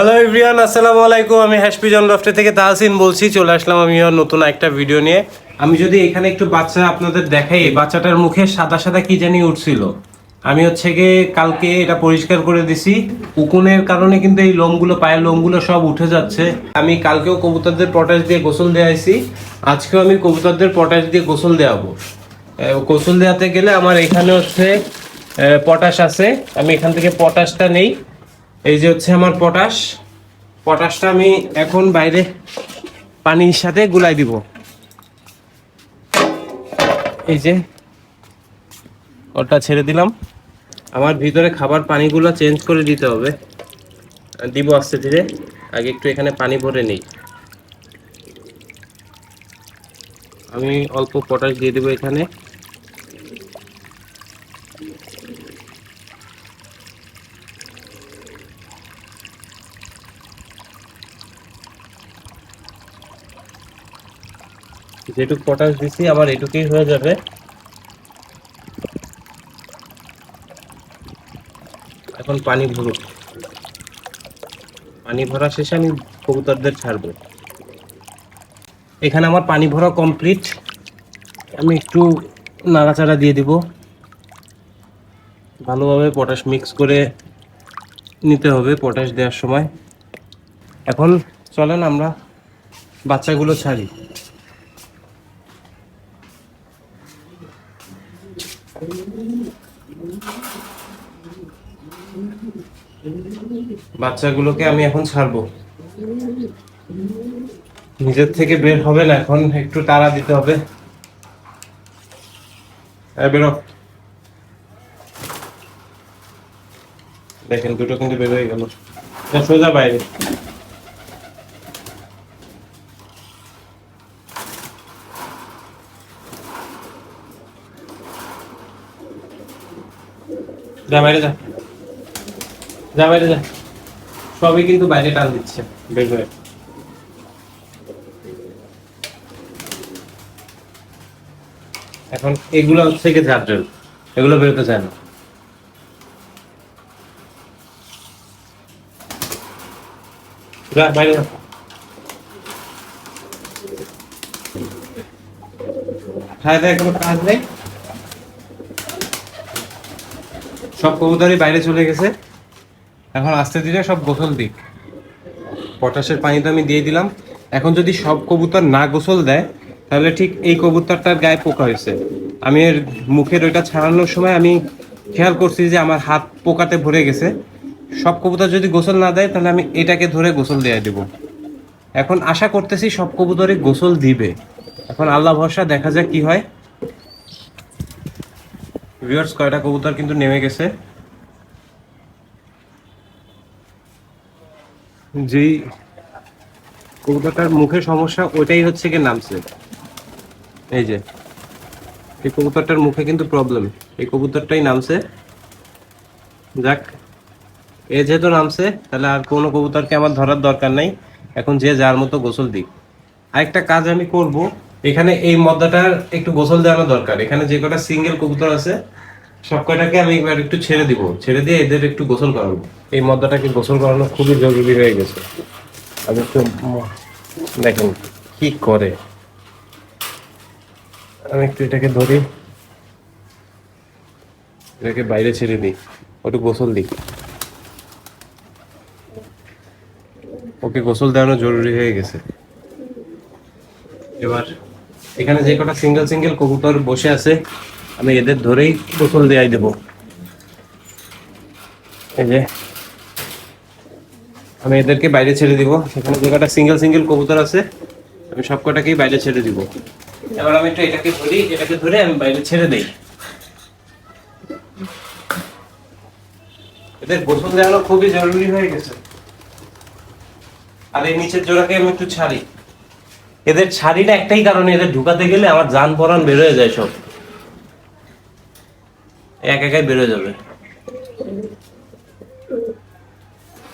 Hello everyone আসসালামু আলাইকুম। আমি হ্যাশপিজন লফটে থেকে তাহসিন বলছি। চলে আসলাম আমি নতুন একটা ভিডিও নিয়ে। আমি যদি এখানে একটু বাচ্চা আপনাদের দেখাই বাচ্চাটার মুখে সাদা সাদা কি জানি উঠছিল। আমি হচ্ছে গিয়ে কালকে এটা পরিষ্কার করে দিছি। উকুনের কারণে কিন্তু এই লোমগুলো, পায়ের লোমগুলো সব উঠে যাচ্ছে। আমি কালকেও কবুতরদের পটাশ দিয়ে গোসল দেওয়াইছি আজকেও আমি কবুতরদের পটাশ দিয়ে গোসল দেওয়াবো গোসল দেওয়াতে গেলে আমার এখানে হচ্ছে পটাশ আছে। আমি এখান থেকে পটাশটা নেই। এই যে হচ্ছে আমার পটাশ। পটাশটা আমি এখন বাইরে পানির সাথে গুলাই দিব। এই যে ওটা ছেড়ে দিলাম। আমার ভিতরে খাবার পানিগুলো চেঞ্জ করে দিতে হবে। দিব আস্তে ধীরে। আগে একটু এখানে পানি ভরে নেই। আমি অল্প পটাশ দিয়ে দেবো এখানে। যেটুকু পটাশ দিছি আমার এটুকুই হয়ে যাবে। এখন পানি ভরুক পানি ভরা শেষে আমি কবুতরদের ছাড়বো। এখানে আমার পানি ভরা কমপ্লিট আমি একটু নাড়াচাড়া দিয়ে দিব। ভালোভাবে পটাশ মিক্স করে নিতে হবে পটাশ দেওয়ার সময়। এখন চলেন আমরা বাচ্চাগুলো ছাড়ি। বাচ্চাগুলোকে আমি এখন ছাড়বো। নিজের থেকে বের হবে না, এখন একটু তাড়া দিতে হবে। দেখেন, দুটো কিন্তু বের হয়ে গেল। সোজা বাইরে। যা বাইরে যা। যা, বাইরে যা। সবই কিন্তু বাইরে টান দিচ্ছে। বের হয়ে এখন এগুলো হচ্ছে কি জাড্রেল এগুলো বেরোতে চায় না। খায় কোনো কাজ নেই? সব কবুতরই বাইরে চলে গেছে। এখন আস্তে ধীরে সব গোসল দিক। পটাশের পানি তো আমি দিয়ে দিলাম। এখন যদি সব কবুতর না গোসল দেয়, তাহলে ঠিক এই কবুতরটার গায়ে পোকা হয়েছে। আমি এর মুখের ওইটা ছাড়ানোর সময় আমি খেয়াল করছি যে আমার হাত পোকাতে ভরে গেছে। সব কবুতর যদি গোসল না দেয়, তাহলে আমি এটাকে ধরে গোসল দেওয়া দেব। এখন আশা করতেছি সব কবুতরই গোসল দিবে। এখন আল্লাহ ভরসা, দেখা যাক কি হয়। ভিউয়ার্স কয়টা কবুতর কিন্তু নেমে গেছে। যেই কবুতরটার মুখে সমস্যা, ওইটাই হচ্ছে কি নামছে। এই যে, এই কবুতরটার মুখে কিন্তু প্রবলেম এই কবুতরটাই নামছে। যাক, এ যেহেতু নামছে, তাহলে আর কোনো কবুতরকে আমার ধরার দরকার নাই। এখন যে যার মতো গোসল দিক। আরেকটা কাজ আমি করব, এখানে এই মদ্দাটার একটু গোসল দেওয়ানো দরকার। এখানে যে কটা সিঙ্গেল কবুতর আছে সব কয়টাকে আমি এবার একটু ছেড়ে দিব। ছেড়ে দিয়ে এদের একটু গোসল করাবো। এই মদ্দাটাকে গোসল করানো খুবই জরুরি হয়ে গেছে। আমি একটু দেখেন কি করে। আমি একটু এটাকে ধরি। এটাকে বাইরে ছেড়ে দিই। একটু গোসল দিই। ওকে গোসল দেওয়ানো জরুরি হয়ে গেছে। এবার এখানে যে কটা সিঙ্গেল সিঙ্গেল কবুতর বসে আছে, আমি এদের ধরেই গোসল দেয়াই দেবো। এই যে আমি এদেরকে বাইরে ছেড়ে দিব। এখানে যে কটা সিঙ্গেল সিঙ্গেল কবুতর আছে, আমি সব কটাকেই বাইরে ছেড়ে দিব। এবার আমি একটু এটাকে ধরি, এটাকে ধরে আমি বাইরে ছেড়ে দেই। এদের গোসল দেওয়ানো খুবই জরুরি হয়ে গেছে। আর এই নিচের জোড়াকে আমি একটু ছাড়ি। এদের ছাড়ি না একটাই কারণে, এদের ঢুকাতে গেলে আমার যান পরান বের হয়ে যায় সব। এক একাই বের হয়ে যাবে।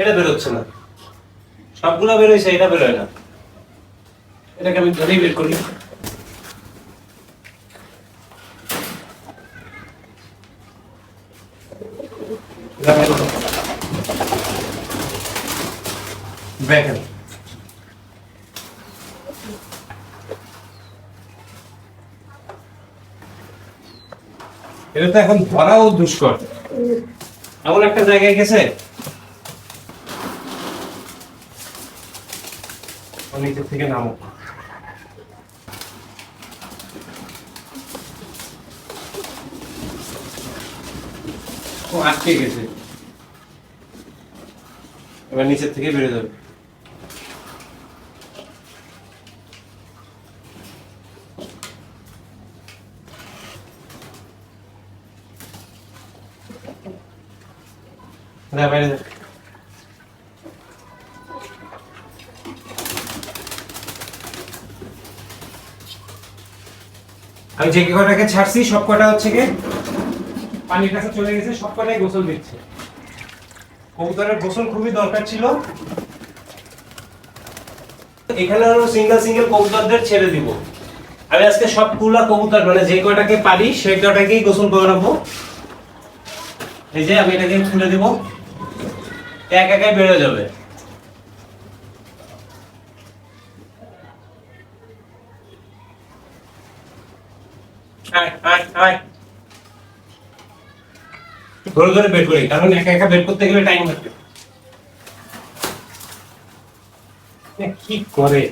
এটা বেরোচ্ছে না। সবগুলা বেরোইছে, এটা বেরোয় না। এটাকে আমি ধরেই বের করি। এটা তো এখন ধরাও দুষ্কর। এমন একটা জায়গায় গেছে? নিচের থেকে নামো। ও আটকে গেছে। এবার নিচের থেকে বেরো যাবে বাইরে যা আমি যে কটাকে ছাড়ছি, সব কটা হচ্ছে কি? পানির কাছে চলে গেছে, সব কটাই গোসল দিচ্ছে। কবুতরের গোসল খুবই দরকার ছিল। এখানে আরও সিঙ্গেল সিঙ্গেল কবুতরদের ছেড়ে দিব। আমি আজকে সবগুলা কবুতর মানে যে কটাকে পারি, সেই কটাকেই গোসল করাবো এই যে আমি এটাকে খুলে দিব। এক একাই বেরো যাবে। ধরে ধরে বের করি কারণ একা একা বের করতে গেলে টাইম লাগবে। কি করে?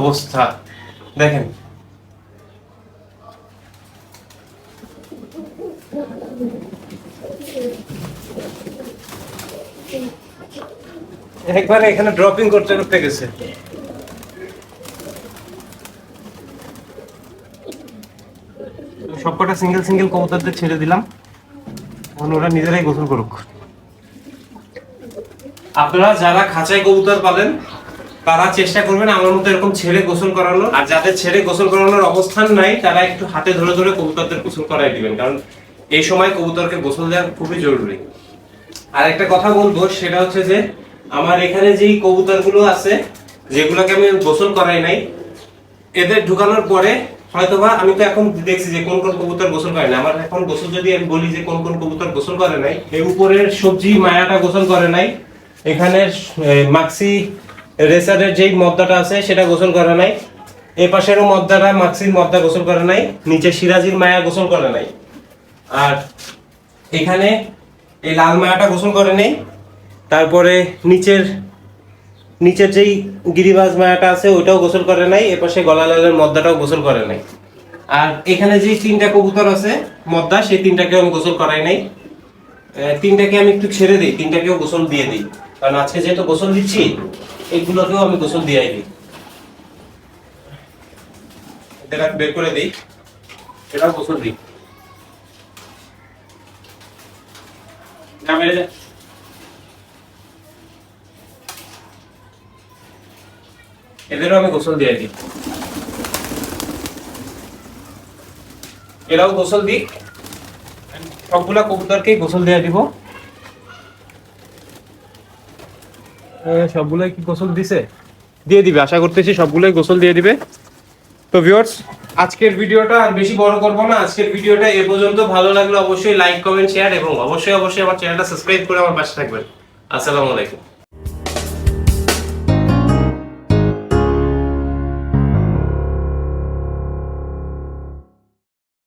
অবস্থা? দেখেন। একবারে এখানে ড্রপিং করতে করতে গেছে। সবকটা সিঙ্গেল সিঙ্গেল কবুতরদের ছেড়ে দিলাম। এখন ওরা নিজেরাই গোসল করুক। আপনারা যারা খাঁচায় কবুতর পালেন তারা চেষ্টা করবেন আমার মতো এরকম ছেড়ে গোসল করানোর। আর যাদের ছেড়ে গোসল করানোর অবস্থান নাই, তারা একটু হাতে ধরে ধরে কবুতরদের গোসল করাই দিবেন, কারণ এই সময় কবুতরকে গোসল দেওয়া খুবই জরুরি। আর একটা কথা বলব, সেটা হচ্ছে যে, আমার এখানে যেই কবুতরগুলো আছে, যেগুলোকে আমি গোসল করাই নাই, এদের ঢুকানোর পরে হয়তোবা আমি তো এখন দেখছি যে কোন কোন কবুতর গোসল করে না আমার এখন গোসল যদি আমি বলি যে কোন কোন কবুতর গোসল করে নাই এই উপরের সবজি মায়াটা গোসল করে নাই। এখানে মাক্সি রেসারের যেই মদ্দাটা আছে, সেটা গোসল করে নাই। এই পাশেরও মদ্দাটা, মাক্সির মদ্দা গোসল করে নাই, নিচে সিরাজির মায়া গোসল করে নাই। আর এখানে এই লাল মায়াটা গোসল করে নেই। তারপরে নিচের নিচের যেই গিরিবাজ মায়াটা আছে, ওইটাও গোসল করে নাই। এপাশে গলা লালের মদ্দাটাও গোসল করে নাই। আর এখানে যে তিনটা কবুতর আছে, মদ্দা, সেই তিনটাকেও আমি গোসল করাই নাই। তিনটাকে আমি একটু ছেড়ে দিই, তিনটাকেও গোসল দিয়ে দিই। কারণ আজকে যেহেতু গোসল দিচ্ছি, এগুলোকেও আমি গোসল দিয়ে দিই। এটা বের করে দিই। এটাও গোসল দিই। এদেরও আমি গোসল দিয়ে দিই। এরাও গোসল দিই সবগুলা কবুতরকেই গোসল দিয়ে দিব এ, সবগুলাই কি গোসল দিছে? দিয়ে দিবে, আশা করতেছি সবগুলোই গোসল দিয়ে দিবে। তো ভিউয়ার্স আজকের ভিডিওটা আর বেশি বড় করব না। আজকের ভিডিওটা এ পর্যন্ত। ভালো লাগলে অবশ্যই লাইক কমেন্ট শেয়ার এবং অবশ্যই অবশ্যই আমার চ্যানেলটা সাবস্ক্রাইব করে আমার পাশে থাকবেন। আসসালামু আলাইকুম।